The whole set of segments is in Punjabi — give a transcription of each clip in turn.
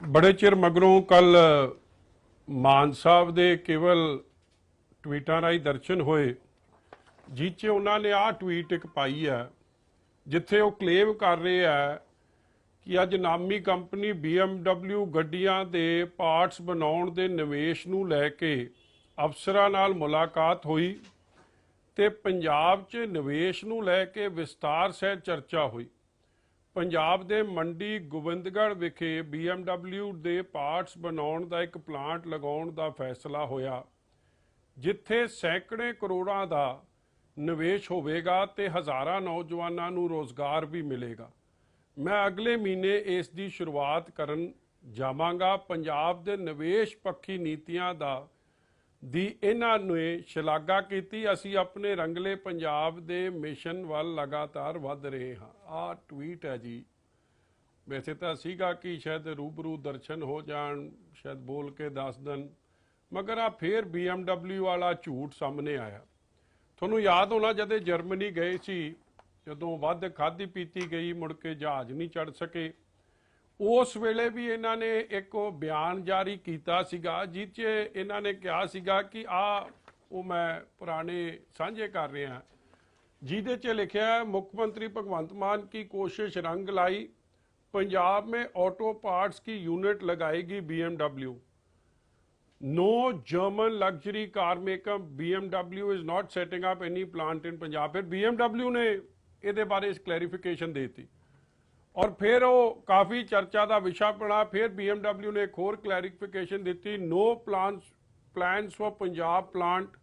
ਬੜੇ ਚਿਰ ਮਗਰੋਂ ਕੱਲ ਮਾਨ ਸਾਹਿਬ ਦੇ ਕੇਵਲ ਟਵੀਟਾਂ ਰਾਹੀਂ ਦਰਸ਼ਨ ਹੋਏ, ਜਿਹ 'ਚ ਉਹਨਾਂ ਨੇ ਆਹ ਟਵੀਟ ਇੱਕ ਪਾਈ ਹੈ, ਜਿੱਥੇ ਉਹ ਕਲੇਮ ਕਰ ਰਹੇ ਆ ਕਿ ਅੱਜ ਨਾਮੀ ਕੰਪਨੀ BMW ਗੱਡੀਆਂ ਦੇ ਪਾਰਟਸ ਬਣਾਉਣ ਦੇ ਨਿਵੇਸ਼ ਨੂੰ ਲੈ ਕੇ ਅਫਸਰਾਂ ਨਾਲ ਮੁਲਾਕਾਤ ਹੋਈ ਤੇ ਪੰਜਾਬ 'ਚ ਨਿਵੇਸ਼ ਨੂੰ ਲੈ ਕੇ ਵਿਸਤਾਰ ਸਹਿਤ ਚਰਚਾ ਹੋਈ। ਪੰਜਾਬ ਦੇ ਮੰਡੀ ਗੋਬਿੰਦਗੜ੍ਹ ਵਿਖੇ BMW ਦੇ ਪਾਰਟਸ ਬਣਾਉਣ ਦਾ ਇੱਕ ਪਲਾਂਟ ਲਗਾਉਣ ਦਾ ਫੈਸਲਾ ਹੋਇਆ, ਜਿੱਥੇ ਸੈਂਕੜੇ ਕਰੋੜਾਂ ਦਾ ਨਿਵੇਸ਼ ਹੋਵੇਗਾ ਤੇ ਹਜ਼ਾਰਾਂ ਨੌਜਵਾਨਾਂ ਨੂੰ ਰੋਜ਼ਗਾਰ ਵੀ ਮਿਲੇਗਾ। ਮੈਂ ਅਗਲੇ ਮਹੀਨੇ ਇਸ ਦੀ ਸ਼ੁਰੂਆਤ ਕਰਨ ਜਾਵਾਂਗਾ। ਪੰਜਾਬ ਦੇ ਨਿਵੇਸ਼ ਪੱਖੀ ਨੀਤੀਆਂ ਦਾ ਦੀ ਇਹਨਾਂ ਨੇ ਸ਼ਲਾਘਾ ਕੀਤੀ, ਅਸੀਂ ਆਪਣੇ ਰੰਗਲੇ ਪੰਜਾਬ ਦੇ ਮਿਸ਼ਨ ਵੱਲ ਲਗਾਤਾਰ ਵੱਧ ਰਹੇ ਹਾਂ। ਆਹ ਟਵੀਟ ਹੈ ਜੀ। ਵੈਸੇ ਤਾਂ ਸੀਗਾ ਕਿ ਸ਼ਾਇਦ ਰੂਬਰੂ ਦਰਸ਼ਨ ਹੋ ਜਾਣ, ਸ਼ਾਇਦ ਬੋਲ ਕੇ ਦੱਸ ਦੇਣ, ਮਗਰ ਆ ਫੇਰ BMW ਵਾਲਾ ਝੂਠ ਸਾਹਮਣੇ ਆਇਆ। ਤੁਹਾਨੂੰ ਯਾਦ ਹੋਣਾ ਜਦੋਂ ਜਰਮਨੀ ਗਏ ਸੀ, ਜਦੋਂ ਵੱਧ ਖਾਧੀ ਪੀਤੀ ਗਈ, ਮੁੜ ਕੇ ਜਹਾਜ਼ ਨਹੀਂ ਚੜ ਸਕੇ। ਉਸ ਵੇਲੇ ਵੀ ਇਹਨਾਂ ਨੇ ਇੱਕ ਉਹ ਬਿਆਨ ਜਾਰੀ ਕੀਤਾ ਸੀਗਾ ਜਿਹ 'ਚ ਇਹਨਾਂ ਨੇ ਕਿਹਾ ਸੀਗਾ ਕਿ ਆ ਉਹ ਮੈਂ ਪੁਰਾਣੇ ਸਾਂਝੇ ਕਰ ਰਿਹਾ ਜਿਹਦੇ 'ਚ ਲਿਖਿਆ ਹੈ ਮੁੱਖ ਮੰਤਰੀ ਭਗਵੰਤ ਮਾਨ ਕੀ ਕੋਸ਼ਿਸ਼ ਰੰਗ लाई पंजाब में ऑटो पार्ट्स की यूनिट लगाएगी BMW no German luxury car maker BMW is not setting up any plant in Punjab फिर BMW ਨੇ ਇਹਦੇ ਬਾਰੇ ਇਸ ਕਲੈਰੀਫਿਕੇਸ਼ਨ ਦੇਤੀ ਔਰ ਫਿਰ ਉਹ ਕਾਫੀ ਚਰਚਾ ਦਾ ਵਿਸ਼ਾ ਬਣਾ, ਫਿਰ BMW ਨੇ ਇੱਕ ਹੋਰ ਕਲੈਰੀਫਿਕੇਸ਼ਨ ਦਿੱਤੀ no plans plans for Punjab plant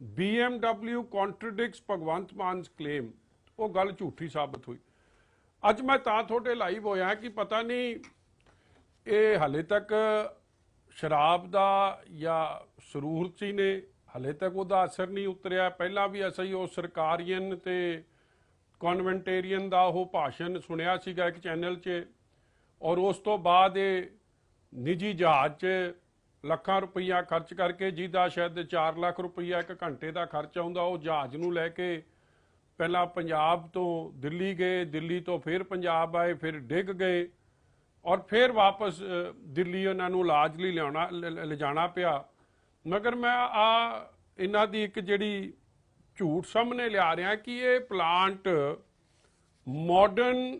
BMW contradicts Bhagwant Mann's claim ਉਹ ਗੱਲ ਝੂਠੀ ਸਾਬਤ ਹੋਈ। ਅੱਜ ਮੈਂ ਤਾਂ ਤੁਹਾਡੇ ਲਾਈਵ ਹੋਇਆ ਕਿ ਪਤਾ ਨਹੀਂ ਇਹ ਹਲੇ ਤੱਕ ਸ਼ਰਾਬ ਦਾ ਜਾਂ ਸਰੂਰ ਸੀ ਨੇ, ਹਲੇ ਤੱਕ ਉਹਦਾ ਅਸਰ ਨਹੀਂ ਉਤਰਿਆ। ਪਹਿਲਾਂ ਵੀ ਅਸੀਂ ਉਹ ਸਰਕਾਰੀਅਨ ਤੇ ਕਨਵੈਂਟੇਰੀਅਨ ਦਾ ਉਹ ਭਾਸ਼ਣ ਸੁਣਿਆ ਸੀਗਾ ਇੱਕ ਚੈਨਲ 'ਚ ਔਰ ਉਸ ਤੋਂ ਬਾਅਦ ਇਹ ਨਿੱਜੀ ਜਹਾਜ਼ 'ਚ ਲੱਖਾਂ ਰੁਪਈਆ ਖਰਚ ਕਰਕੇ ਜਿਹਦਾ ਸ਼ਾਇਦ 4 ਲੱਖ ਰੁਪਈਆ ਇੱਕ ਘੰਟੇ ਦਾ ਖਰਚ ਆਉਂਦਾ, ਉਹ ਜਹਾਜ਼ ਨੂੰ ਲੈ ਕੇ ਪਹਿਲਾਂ ਪੰਜਾਬ ਤੋਂ ਦਿੱਲੀ ਗਏ, ਦਿੱਲੀ ਤੋਂ ਫਿਰ ਪੰਜਾਬ ਆਏ, ਫਿਰ ਡਿੱਗ ਗਏ ਔਰ ਫਿਰ ਵਾਪਸ ਦਿੱਲੀ ਉਹਨਾਂ ਨੂੰ ਇਲਾਜ ਲਈ ਲਿਆਉਣਾ, ਲ- ਲ- ਲਿਜਾਣਾ ਪਿਆ। ਮਗਰ ਮੈਂ ਆ, ਇਹਨਾਂ ਦੀ ਇੱਕ ਜਿਹੜੀ ਝੂਠ ਸਾਹਮਣੇ ਲਿਆ ਰਿਹਾ ਕਿ ਇਹ ਪਲਾਂਟ ਮਾਡਰਨ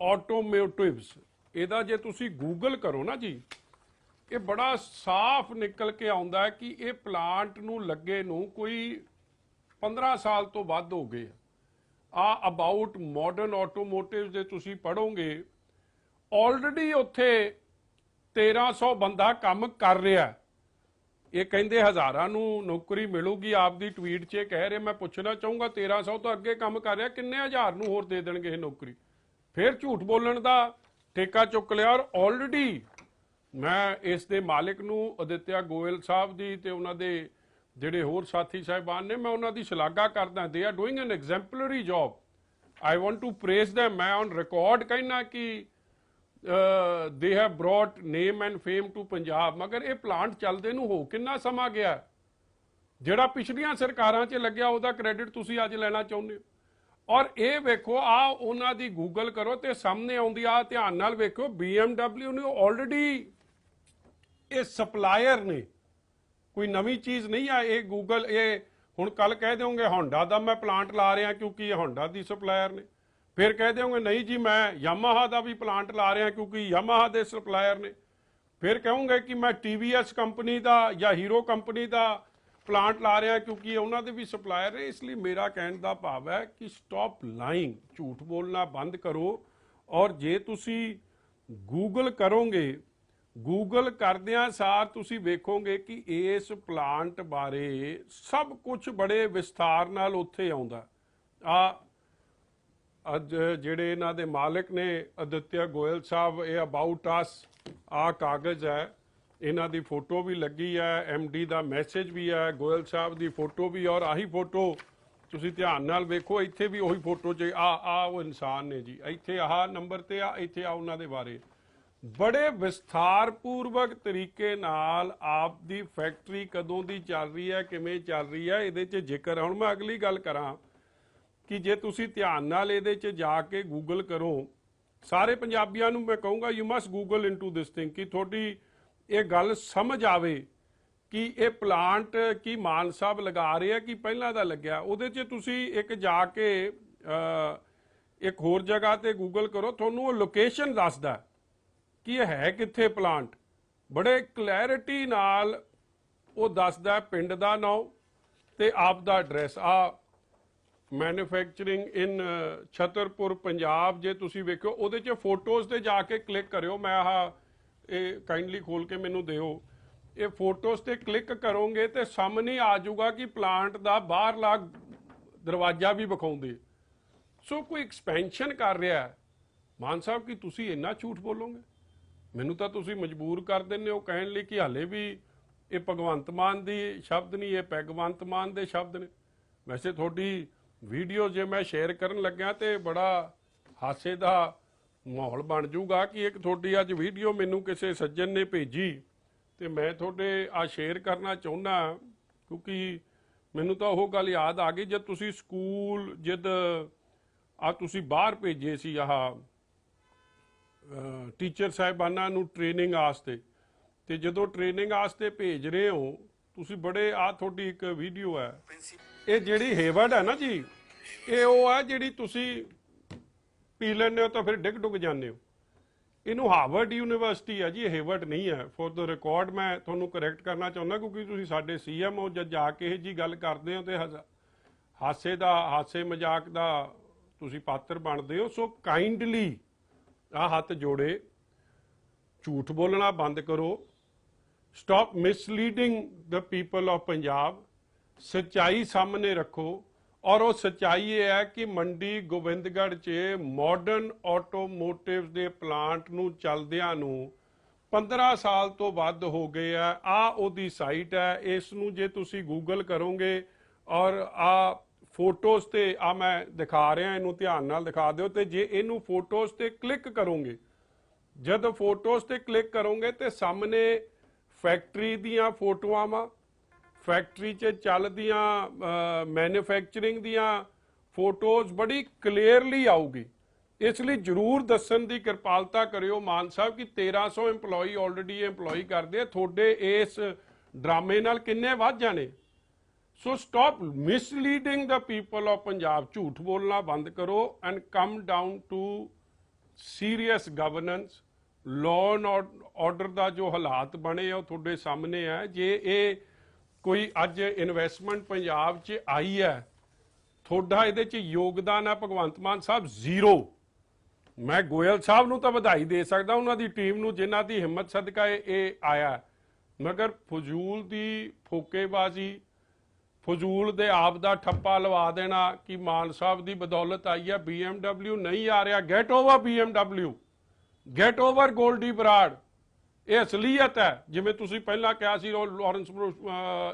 ਆਟੋਮੋਟਿਵਸ ਇਹਦਾ ਜੇ ਤੁਸੀਂ ਗੂਗਲ ਕਰੋ ਨਾ ਜੀ, ਇਹ ਬੜਾ ਸਾਫ਼ ਨਿਕਲ ਕੇ ਆਉਂਦਾ ਹੈ ਕਿ ਇਹ ਪਲਾਂਟ ਨੂੰ ਲੱਗੇ ਨੂੰ ਕੋਈ 15 ਸਾਲ ਤੋਂ ਵੱਧ ਹੋ ਗਏ ਆ ਅਬਾਊਟ ਮਾਡਰਨ ਆਟੋਮੋਟਿਵਸ ਦੇ ਤੁਸੀਂ ਪੜੋਗੇ ਆਲਰੇਡੀ ਉੱਥੇ 1300 ਬੰਦਾ ਕੰਮ ਕਰ ਰਿਹਾ ਹੈ। ਇਹ ਕਹਿੰਦੇ ਹਜ਼ਾਰਾਂ ਨੂੰ ਨੌਕਰੀ ਮਿਲੂਗੀ, ਆਪਦੀ ਟਵੀਟ 'ਚ ਇਹ ਕਹਿ ਰਹੇ, ਮੈਂ ਪੁੱਛਣਾ ਚਾਹੂੰਗਾ 1300 ਤੋਂ ਅੱਗੇ ਕੰਮ ਕਰ ਰਿਹਾ, ਕਿੰਨੇ ਹਜ਼ਾਰ ਨੂੰ ਹੋਰ ਦੇ ਦੇਣਗੇ ਇਹ ਨੌਕਰੀ? ਫਿਰ ਝੂਠ ਬੋਲਣ ਦਾ ਠੇਕਾ ਚੁੱਕ ਲਿਆ ਔਰ ਆਲਰੇਡੀ ਮੈਂ ਇਸ ਦੇ ਮਾਲਕ ਨੂੰ ਅਦਿੱਤਿਆ ਗੋਇਲ ਸਾਹਿਬ ਦੀ ਤੇ ਉਹਨਾਂ ਦੇ ਜਿਹੜੇ ਹੋਰ ਸਾਥੀ ਸਾਹਿਬਾਨ ਨੇ, ਮੈਂ ਉਹਨਾਂ ਦੀ ਸ਼ਲਾਘਾ ਕਰਦਾ they are doing an exemplary job I want to praise them. ਮੈਂ ਔਨ ਰਿਕਾਰਡ ਕਹਿਣਾ ਕਿ they have brought name and fame to Punjab. ਮਗਰ ਇਹ ਪਲਾਂਟ ਚੱਲਦੇ ਨੂੰ ਹੋ ਕਿੰਨਾ ਸਮਾਂ ਗਿਆ? ਜਿਹੜਾ ਪਿਛਲੀਆਂ ਸਰਕਾਰਾਂ 'ਚ ਲੱਗਿਆ, ਉਹਦਾ ਕ੍ਰੈਡਿਟ ਤੁਸੀਂ ਅੱਜ ਲੈਣਾ ਚਾਹੁੰਦੇ ਹੋ। ਔਰ ਇਹ ਵੇਖੋ, ਆ ਉਹਨਾਂ ਦੀ ਗੂਗਲ ਕਰੋ ਤੇ ਸਾਹਮਣੇ ਆਉਂਦੀ ਆ, ਧਿਆਨ ਨਾਲ ਵੇਖੋ BMW ਨੇ ਆਲਰੇਡੀ ਇਹ ਸਪਲਾਇਰ ਨੇ। ਕੋਈ ਨਵੀਂ ਚੀਜ਼ ਨਹੀਂ ਆ, ਇਹ ਗੂਗਲ ਇਹ ਹੁਣ ਕੱਲ ਕਹਿ ਦਿਓਗੇ ਹੋਂਡਾ ਦਾ ਮੈਂ ਪਲਾਂਟ ਲਾ ਰਿਹਾ ਕਿਉਂਕਿ ਇਹ ਹੋਂਡਾ ਦੀ ਸਪਲਾਇਰ ਨੇ। ਫਿਰ ਕਹਿ ਦਿਓਗੇ, ਨਹੀਂ ਜੀ, ਮੈਂ ਯਾਮਾਹਾ ਦਾ ਵੀ ਪਲਾਂਟ ਲਾ ਰਿਹਾ ਕਿਉਂਕਿ ਯਾਮਾਹਾ ਦੇ ਸਪਲਾਇਰ ਨੇ। ਫਿਰ ਕਹੋਗੇ ਕਿ ਮੈਂ TVS ਕੰਪਨੀ ਦਾ ਜਾਂ ਹੀਰੋ ਕੰਪਨੀ ਦਾ ਪਲਾਂਟ ਲਾ ਰਿਹਾ ਕਿਉਂਕਿ ਉਹਨਾਂ ਦੇ ਵੀ ਸਪਲਾਇਰ ਨੇ। ਇਸ ਲਈ ਮੇਰਾ ਕਹਿਣ ਦਾ ਭਾਵ ਹੈ ਕਿ ਸਟਾਪ ਲਾਈਂਗ ਝੂਠ ਬੋਲਣਾ ਬੰਦ ਕਰੋ। ਔਰ ਜੇ ਤੁਸੀਂ ਗੂਗਲ ਕਰੋਗੇ ਗੂਗਲ ਕਰਦਿਆਂ ਸਾਰ ਤੁਸੀਂ ਵੇਖੋਗੇ ਕਿ ਇਸ ਪਲਾਂਟ ਬਾਰੇ ਸਭ ਕੁਝ ਬੜੇ ਵਿਸਥਾਰ ਨਾਲ ਉੱਥੇ ਆਉਂਦਾ। ਆ ਅੱਜ ਜਿਹੜੇ ਇਹਨਾਂ ਦੇ ਮਾਲਕ ਨੇ ਅਦਿੱਤਿਆ ਗੋਇਲ ਸਾਹਿਬ, ਇਹ ਅਬਾਊਟ ਅਸ ਆ ਕਾਗਜ਼ ਹੈ। ਇਹਨਾਂ ਦੀ ਫੋਟੋ ਵੀ ਲੱਗੀ ਹੈ ਐਮਡੀ ਦਾ ਮੈਸੇਜ ਵੀ ਹੈ, ਗੋਇਲ ਸਾਹਿਬ ਦੀ ਫੋਟੋ ਵੀ ਔਰ ਆਹੀ ਫੋਟੋ ਤੁਸੀਂ ਧਿਆਨ ਨਾਲ ਵੇਖੋ, ਇੱਥੇ ਵੀ ਉਹੀ ਫੋਟੋ 'ਚ ਆ ਆ ਉਹ ਇਨਸਾਨ ਨੇ ਜੀ। ਇੱਥੇ ਆਹ ਨੰਬਰ ਤੇ ਆ, ਇੱਥੇ ਆ ਉਹਨਾਂ ਦੇ ਬਾਰੇ। ਬੜੇ ਵਿਸਥਾਰ ਪੂਰਵਕ ਤਰੀਕੇ ਨਾਲ ਆਪ ਦੀ ਫੈਕਟਰੀ ਕਦੋਂ ਦੀ ਚੱਲ ਰਹੀ ਹੈ, ਕਿਵੇਂ ਚੱਲ ਰਹੀ ਹੈ, ਇਹਦੇ 'ਚ ਜ਼ਿਕਰ ਹੁਣ ਮੈਂ ਅਗਲੀ ਗੱਲ ਕਰਾਂ। ਕਿ ਜੇ ਤੁਸੀਂ ਧਿਆਨ ਨਾਲ ਇਹਦੇ 'ਚ ਜਾ ਕੇ ਗੂਗਲ ਕਰੋ, ਸਾਰੇ ਪੰਜਾਬੀਆਂ ਨੂੰ ਮੈਂ ਕਹੂੰਗਾ you must google into this thing ਕਿ ਤੁਹਾਡੀ ਇਹ ਗੱਲ ਸਮਝ ਆਵੇ ਕਿ ਇਹ ਪਲਾਂਟ ਕੀ ਮਾਨ ਸਾਹਿਬ ਲਗਾ ਰਹੇ ਆ, ਕਿ ਪਹਿਲਾਂ ਦਾ ਲੱਗਿਆ। ਉਹਦੇ 'ਚ ਤੁਸੀਂ ਇੱਕ ਜਾ ਕੇ ਇੱਕ ਹੋਰ ਜਗ੍ਹਾ ਤੇ ਗੂਗਲ ਕਰੋ, ਤੁਹਾਨੂੰ ਉਹ ਲੋਕੇਸ਼ਨ ਦੱਸਦਾ ਕਿ ਇਹ ਹੈ ਕਿੱਥੇ ਪਲਾਂਟ ਬੜੇ ਕਲੈਰਿਟੀ ਨਾਲ ਉਹ ਦੱਸਦਾ ਪਿੰਡ ਦਾ ਨਾਮ ਤੇ ਆਪ ਦਾ ਐਡਰੈਸ ਆ ਮੈਨੂਫੈਕਚਰਿੰਗ ਇਨ ਛਤਰਪੁਰ ਪੰਜਾਬ ਜੇ ਤੁਸੀਂ ਵੇਖੋ ਉਹਦੇ 'ਚ ਫੋਟੋਜ਼ ਤੇ ਜਾ ਕੇ ਕਲਿੱਕ ਕਰਿਓ। ਮੈਂ ਆਹ, ਇਹ ਕਾਈਂਡਲੀ ਖੋਲ ਕੇ ਮੈਨੂੰ ਦਿਓ। ਇਹ ਫੋਟੋਜ਼ ਤੇ ਕਲਿੱਕ ਕਰੋਗੇ ਤੇ ਸਾਹਮਣੇ ਆ ਜਾਊਗਾ ਕਿ ਪਲਾਂਟ ਦਾ ਬਾਹਰਲਾ ਦਰਵਾਜ਼ਾ ਵੀ ਵਿਖਾਉਂਦੇ। ਸੋ ਕੋਈ ਐਕਸਪੈਂਸ਼ਨ ਕਰ ਰਿਹਾ ਹੈ। ਮਾਨ ਸਾਹਿਬ, ਕਿ ਤੁਸੀਂ ਇੰਨਾ ਝੂਠ ਬੋਲੋਗੇ? ਮੈਨੂੰ ਤਾਂ ਤੁਸੀਂ ਮਜਬੂਰ ਕਰ ਦਿੰਦੇ ਹੋ ਕਹਿਣ ਲਈ ਕਿ ਹਾਲੇ ਵੀ ਇਹ ਭਗਵੰਤ ਮਾਨ ਦੀ ਸ਼ਬਦ ਨਹੀਂ, ਇਹ ਪੈਗਵੰਤ ਮਾਨ ਦੇ ਸ਼ਬਦ ਨੇ। ਵੈਸੇ ਤੁਹਾਡੀ ਵੀਡੀਓ ਜੇ ਮੈਂ ਸ਼ੇਅਰ ਕਰਨ ਲੱਗਿਆ ਤੇ ਬੜਾ ਹਾਸੇ ਦਾ ਮਾਹੌਲ ਬਣ ਜਾਊਗਾ ਕਿ ਇੱਕ ਤੁਹਾਡੀ ਅੱਜ ਵੀਡੀਓ ਮੈਨੂੰ ਕਿਸੇ ਸੱਜਣ ਨੇ ਭੇਜੀ ਤੇ ਮੈਂ ਤੁਹਾਡੇ ਆ ਸ਼ੇਅਰ ਕਰਨਾ ਚਾਹੁੰਦਾ, ਕਿਉਂਕਿ ਮੈਨੂੰ ਤਾਂ ਉਹ ਗੱਲ ਯਾਦ ਆ ਗਈ ਜਦ ਤੁਸੀਂ ਸਕੂਲ ਜਦ ਆ ਤੁਸੀਂ ਬਾਹਰ ਭੇਜੇ ਸੀ ਆਹ ਟੀਚਰ ਸਾਹਿਬਾਨਾਂ ਨੂੰ ਟ੍ਰੇਨਿੰਗ ਆਸਤੇ ਤੇ ਜਦੋਂ ਟ੍ਰੇਨਿੰਗ ਆਸਤੇ ਭੇਜ ਰਹੇ ਹੋ ਤੁਸੀਂ ਬੜੇ ਆ ਤੁਹਾਡੀ ਇੱਕ ਵੀਡੀਓ ਹੈ। ਇਹ ਜਿਹੜੀ ਹੇਵਰਡ ਹੈ ਨਾ ਜੀ ਇਹ ਉਹ ਹੈ ਜਿਹੜੀ ਤੁਸੀਂ ਪੀ ਲੈਂਦੇ ਹੋ ਤਾਂ ਫਿਰ ਡਿੱਗ ਡੁੱਗ ਜਾਂਦੇ ਹੋ। ਇਹਨੂੰ ਹਾਰਵਰਡ ਯੂਨੀਵਰਸਿਟੀ ਹੈ ਜੀ ਇਹ ਹੇਵਰਡ ਨਹੀਂ ਹੈ। ਫॉर ਦ ਰਿਕਾਰਡ ਮੈਂ ਤੁਹਾਨੂੰ ਕਰੈਕਟ ਕਰਨਾ ਚਾਹੁੰਦਾ ਕਿਉਂਕਿ ਤੁਸੀਂ ਸਾਡੇ ਸੀਐਮ ਹੋ ਜਦ ਜਾ ਕੇ ਇਹ ਜੀ ਗੱਲ ਕਰਦੇ ਹੋ ਤੇ ਹਾਸੇ ਦਾ ਹਾਸੇ ਮਜ਼ਾਕ ਦਾ ਤੁਸੀਂ ਪਾਤਰ ਬਣਦੇ ਹੋ। ਸੋ ਕਾਈਂਡਲੀ ਆ ਹੱਥ ਜੋੜੇ ਝੂਠ ਬੋਲਣਾ ਬੰਦ ਕਰੋ। Stop misleading the people of Punjab ਸਚਾਈ ਸਾਹਮਣੇ ਰੱਖੋ। ਔਰ ਉਹ ਸਚਾਈ ਇਹ ਹੈ ਕਿ ਮੰਡੀ ਗੋਬਿੰਦਗੜ੍ਹ 'ਚ ਮਾਡਰਨ ਆਟੋਮੋਟਿਵਸ ਦੇ ਪਲਾਂਟ ਨੂੰ ਚੱਲਦਿਆਂ ਨੂੰ 15 ਸਾਲ ਤੋਂ ਵੱਧ ਹੋ ਗਏ ਆ। ਆ ਉਹਦੀ ਸਾਈਟ ਹੈ। ਇਸ ਨੂੰ ਜੇ ਤੁਸੀਂ ਗੂਗਲ ਕਰੋਗੇ ਔਰ ਆ ਫੋਟੋਜ਼ ਤੇ ਆ ਮੈਂ ਦਿਖਾ ਰਿਹਾ, ਇਹਨੂੰ ਧਿਆਨ ਨਾਲ ਦਿਖਾ ਦਿਓ ਤੇ ਜੇ ਇਹਨੂੰ ਫੋਟੋਜ਼ ਤੇ ਕਲਿੱਕ ਕਰੋਗੇ, ਜਦ ਫੋਟੋਜ਼ ਤੇ ਕਲਿੱਕ ਕਰੋਗੇ ਤੇ ਸਾਹਮਣੇ ਫੈਕਟਰੀ ਦੀਆਂ ਫੋਟੋਆਂ ਵਾ ਫੈਕਟਰੀ 'ਚ ਚੱਲਦੀਆਂ ਮੈਨੂਫੈਕਚਰਿੰਗ ਦੀਆਂ ਫੋਟੋਜ਼ ਬੜੀ ਕਲੀਅਰਲੀ ਆਊਗੀ। ਇਸ ਲਈ ਜਰੂਰ ਦੱਸਣ ਦੀ ਕਿਰਪਾਲਤਾ ਕਰਿਓ। ਮਾਨ ਸਾਹਿਬ, ਕਿ 1300 EMPLOYE ਆਲਰੇਡੀ EMPLOYE ਕਰਦੇ ਆ। ਤੁਹਾਡੇ ਇਸ ਡਰਾਮੇ ਨਾਲ ਕਿੰਨੇ ਵੱਧ ਜਾਣੇ? So stop misleading the people of Punjab. ਝੂਠ ਬੋਲਣਾ ਬੰਦ ਕਰੋ and come down to serious governance law and order ਦਾ ਜੋ ਹਾਲਾਤ ਬਣੇ ਆ, ਉਹ ਤੁਹਾਡੇ ਸਾਹਮਣੇ ਆ। ਜੇ ਇਹ ਕੋਈ ਅੱਜ ਇਨਵੈਸਟਮੈਂਟ ਪੰਜਾਬ 'ਚ ਆਈ ਹੈ, ਤੁਹਾਡਾ ਇਹਦੇ 'ਚ ਯੋਗਦਾਨ ਹੈ ਭਗਵੰਤ ਮਾਨ ਸਾਹਿਬ ਜ਼ੀਰੋ। ਮੈਂ ਗੋਇਲ ਸਾਹਿਬ ਨੂੰ ਤਾਂ ਵਧਾਈ ਦੇ ਸਕਦਾ, ਉਹਨਾਂ ਦੀ ਟੀਮ ਨੂੰ ਜਿਨ੍ਹਾਂ ਦੀ ਹਿੰਮਤ ਸਦਕਾ ਇਹ ਇਹ ਆਇਆ। ਮਗਰ ਫਜ਼ੂਲ ਦੀ ਫੋਕੇਬਾਜ਼ੀ, ਫਜ਼ੂਲ ਦੇ ਆਪ ਦਾ ਠੱਪਾ ਲਵਾ ਦੇਣਾ ਕਿ ਮਾਨ ਸਾਹਿਬ ਦੀ ਬਦੌਲਤ ਆਈ ਹੈ BMW ਨਹੀਂ ਆ ਰਿਹਾ get over BMW get over Goldy Brar ਇਹ ਅਸਲੀਅਤ ਹੈ। ਜਿਵੇਂ ਤੁਸੀਂ ਪਹਿਲਾਂ ਕਿਹਾ ਸੀ, ਉਹ ਲਾਰੈਂਸ ਬਰੂ-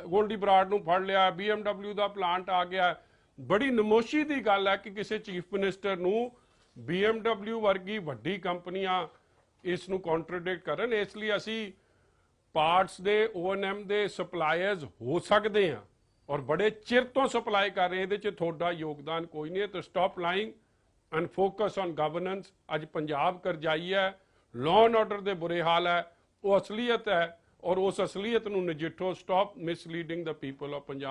ਗੋਲਡੀ ਬਰਾਡ ਨੂੰ ਫੜ ਲਿਆ BMW ਦਾ ਪਲਾਂਟ ਆ ਗਿਆ। ਬੜੀ ਨਮੋਸ਼ੀ ਦੀ ਗੱਲ ਹੈ ਕਿ ਕਿਸੇ ਚੀਫ ਮਿਨਿਸਟਰ ਨੂੰ BMW ਵਰਗੀ ਵੱਡੀ ਕੰਪਨੀਆਂ ਇਸ ਨੂੰ ਕੰਟਰਡਿਕਟ ਕਰਨ। ਇਸ ਲਈ ਅਸੀਂ ਪਾਰਟਸ ਦੇ O&M ਦੇ ਸਪਲਾਇਰਸ ਹੋ ਸਕਦੇ ਆ ਔਰ ਬੜੇ ਚਿਰ ਤੋਂ ਸਪਲਾਈ ਕਰ ਰਹੇ ਇਹਦੇ ਚ ਤੁਹਾਡਾ ਯੋਗਦਾਨ ਕੋਈ ਨਹੀਂ ਹੈ। ਤਾਂ stop lying and focus on governance ਅੱਜ ਪੰਜਾਬ ਕਰਜਾਈ ਹੈ ਲਾਅ ਐਂਡ ਆਰਡਰ ਦੇ ਬੁਰੇ ਹਾਲ ਹੈ, ਉਹ ਅਸਲੀਅਤ ਹੈ ਔਰ ਉਸ ਅਸਲੀਅਤ ਨੂੰ ਨਜਿੱਠੋ stop misleading the people of Punjab